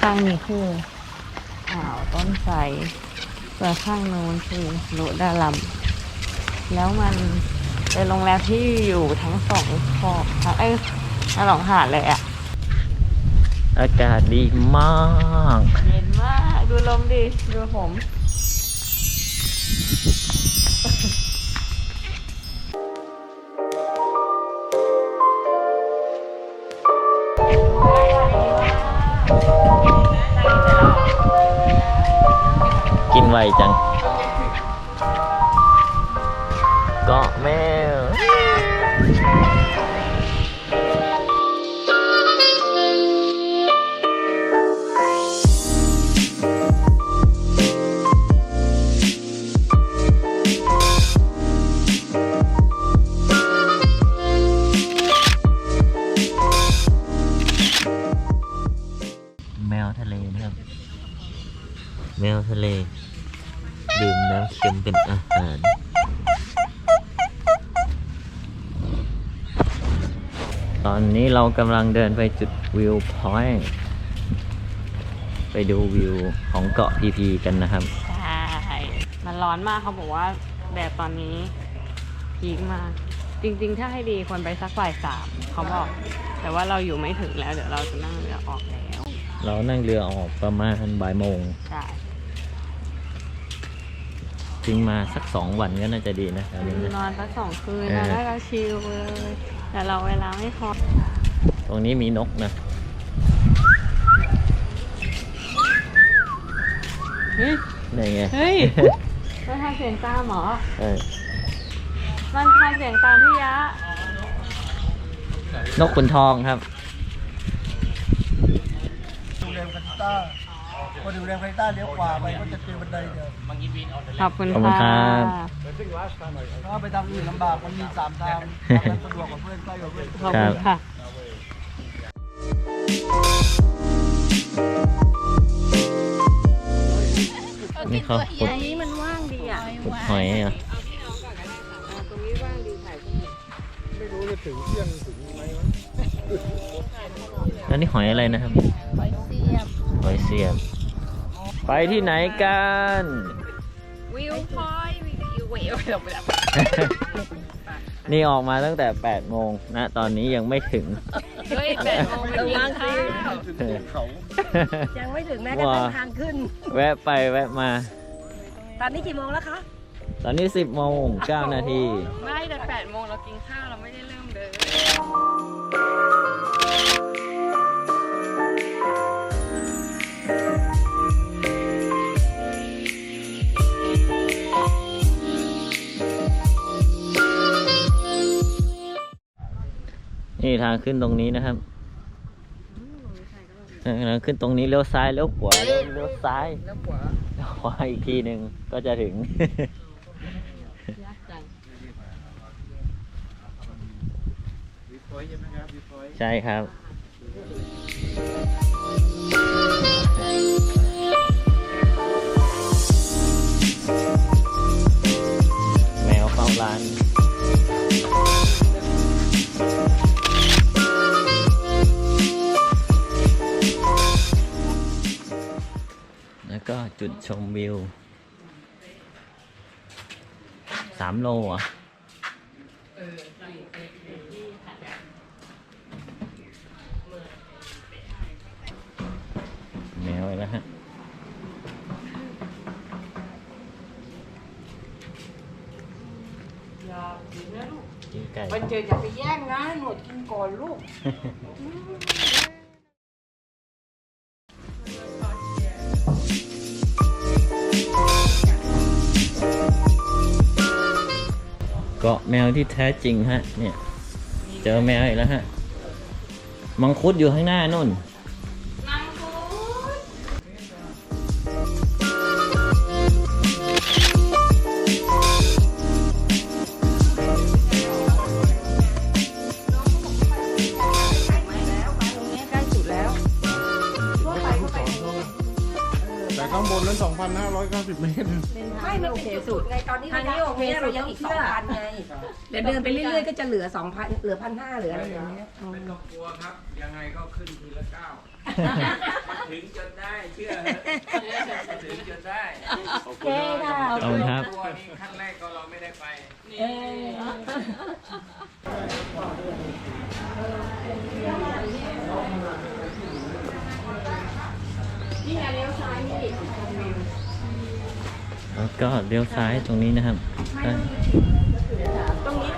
ข้างนี้คืออ่าวต้นไทรส่วนข้างโน้นคือโลดาลัมแล้วมันเป็นโรงแรมที่อยู่ทั้งสองขอบทั้งเอ้ยทั้งสองหาดเลยอะอากาศดีมาก เย็นมาก ดูลมดิ ดูผม จัง ตอนนี้เรากำลังเดินไปจุดวิวพอยต์ไปดูวิวของเกาะพีพีกันนะครับ ใช่ มันร้อนมากเขาบอกว่าแดดตอนนี้พีคมาก จริง ๆ ถ้าให้ดีควรไปสักบ่ายสามเขาบอก แต่ว่าเราอยู่ไม่ถึงแล้ว เดี๋ยวเราจะนั่งเรือออกแล้ว เรานั่งเรือออกประมาณบ่ายโมง ใช่ ทิ้งมาสักสองวันก็น่าจะดีนะแถวนี้นะ นอนสักสองคืนเออนะแล้วก็ชิลเลยแต่เราเวลาไม่พอตรงนี้มีนกนะ เฮ้ย นี่ไงเฮ้ย มันทำเสียงตามเหรอ เออมันทำเสียงตามพี่ยะ นกขุนทองครับ ดูแรงคันต้า พอดูแรงคันต้าเลี้ยวขวาไปก็จะเจอบันไดเดียวขอบคุณขอบคุณครัค่ะบ ถ้าไปทางอื่นลำบากมันมีสามทางทางนั้นสะดวกกว่าเพื่อนใกล้กว่าเพื่อน ขอบคุณค่ะนี่เขาขุดอันนี้มันว่างดีอะขุดหอยเหรอะตรงนี้ว่างดีถ่ายรูปไม่รู้จะถึงเที่ยงถึงไหมวะแล้วนี่หอยอะไรนะครับ หอยเสียบ ไปที่ไหนกัน วิวพอยต์วิววิววิววิวนี่ออกมาตั้งแต่ 8 โมงนะ ตอนนี้ยังไม่ถึง เฮ้ยแปดโมงมันกินข้าวถึงบนเขายังไม่ถึงแม้กระทั่งทางขึ้น แวะไปแวะมา ตอนนี้กี่โมงแล้วคะ ตอนนี้ 10 โมง 9 นาที ไม่แต่แปดโมงเรากินข้าวเราไม่ได้เริ่มเดิน นี่ทางขึ้นตรงนี้นะครับทางขึ้นตรงนี้เลี้ยวซ้ายเลี้ยวขวาเลี้ยวเลี้ยวซ้ายเลี้ยวขวาเลี้ยวขวาอีกทีหนึ่งก็จะถึงยากจังใช่ครับแมวเฝ้าร้าน ก็จุดชมวิวสามโลเหรอะแมวอีกแล้วฮะอย่ากินนะลูกกินไก่มันเจอจะไปแย่งนะหนวดกินก่อนลูก เกาะแมวที่แท้จริงฮะ เนี่ย เจอแมวอีกแล้วฮะ มังคุดอยู่ข้างหน้านุ่น 2,590เมตร ไม่มันเป็นจุดไงตอนนี้ระยะตรงนี้เรายังอีกสองพันไงเดี๋ยวเดินไปเรื่อยๆก็จะเหลือสองพันเหลือพันห้าเหลืออะไรอย่างเงี้ยไม่ต้องกลัวครับ ยังไงก็ขึ้นทีละเก้าถึงจนได้เชื่อถึงจนได้โอเคค่ะขอบคุณครับตัวนี้ขั้นแรกก็เราไม่ได้ไปเออแล้ว ก็เลี้ยวซ้ายตรงนี้นะครับ ตรงนี้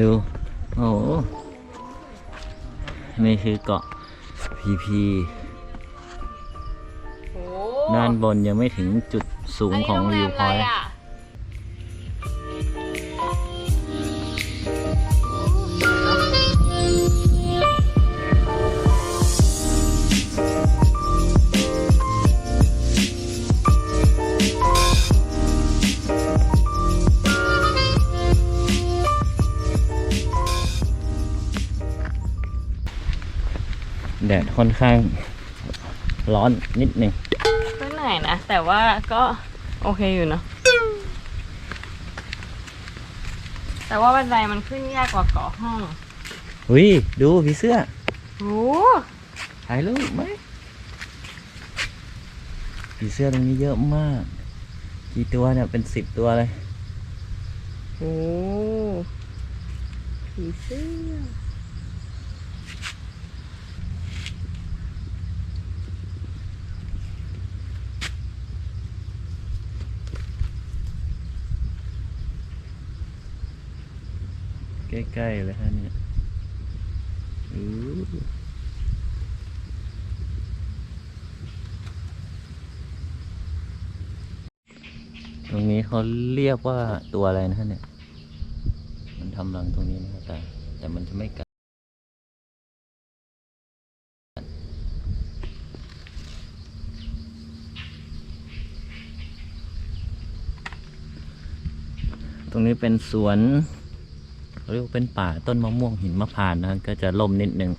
ดี๋ยวดู โอ้โหนี่คือเกาะพีพีโอ้ด้านบนยังไม่ถึงจุดสูงของวิวพอยต์ ดดค่อนข้างร้อนนิดหนึ่งก็เหนื่อยนะ แต่ว่าก็โอเคอยู่เนาะแต่ว่าบันไดมันขึ้นยากกว่าเกาะห้องหุยดูผีเสื้อโอ้ถ่ายรูปไหมผีเสื้อตรงนี้เยอะมาก กี่ตัวเนี่ยเป็นสิบตัวเลยโหผีเสื้อ ใกล้ๆเลยฮะเนี่ยอู้ตรงนี้เขาเรียกว่าตัวอะไรนะฮะเนี่ย มันทำรังตรงนี้นะครับแต่แต่มันจะไม่กัดตรงนี้เป็นสวน เรียกว่าเป็นป่าต้นมะม่วงหินมะพร้าวนะฮะก็จะล่มนิดนึง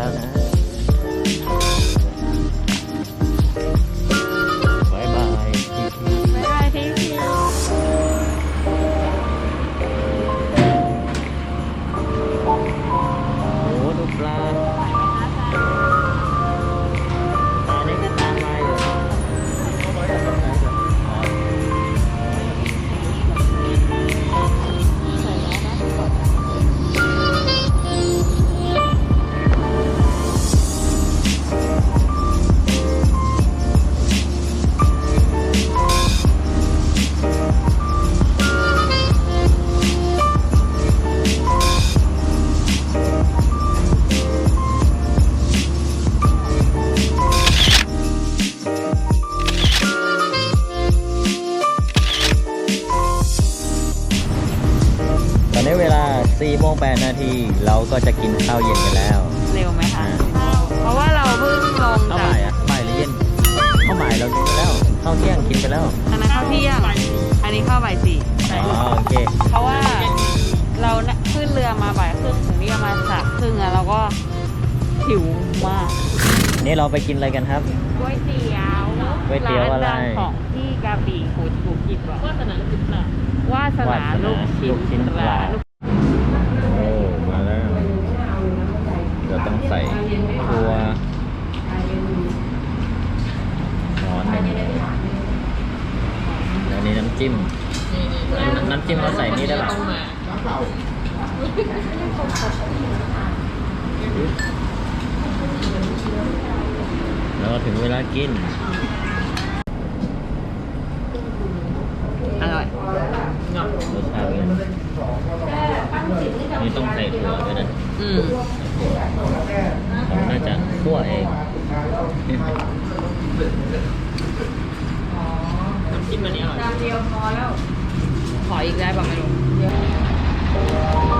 แล้วนะ 4โมง8นาที เราก็จะกินข้าวเย็นกันแล้ว เร็วไหมคะอ่า เพราะว่าเราเพิ่งลงข้าวจาบ่ากยอะบ่ายหรือเย็นข้าวบ่ายเรากินไปแล้วข้าวเที่ยงกินไปแล้วอันนั้นข้าวเที่ยง อันนี้ข้าวบ่ายสี่อ๋อโอเคเพราะว่าเราน่ะขึ้นเรือมาบ่ายครึ่งถึงนี่ประมาณสามครึ่งอะเราก็หิวมากนี่เราไปกินอะไรกันครับ ก๋วยเตี๋ยวก๋วยเตี๋ยวอะไรานดังของที่กระบี่กูดกูกิบอะวาสนาลูกชิ้นปลาวาสนาลูกชิ้นปลา ใส่ตัวร้อนหนึ่งแล้วนี่น้ำจิ้มน้ำน้ำจิ้มเราใส่นี่ได้ปะแล้วก็ถึงเวลากิน อร่อยรสชาติเป็นไงนี่ต้องใส่ถั่วด้วยนะ อืมผมน่า จะคั่วเองน้ำจิ้มอันนี้อร่อย จานเดียวพอแล้ว ขออีกได้ป่ะไม่รู้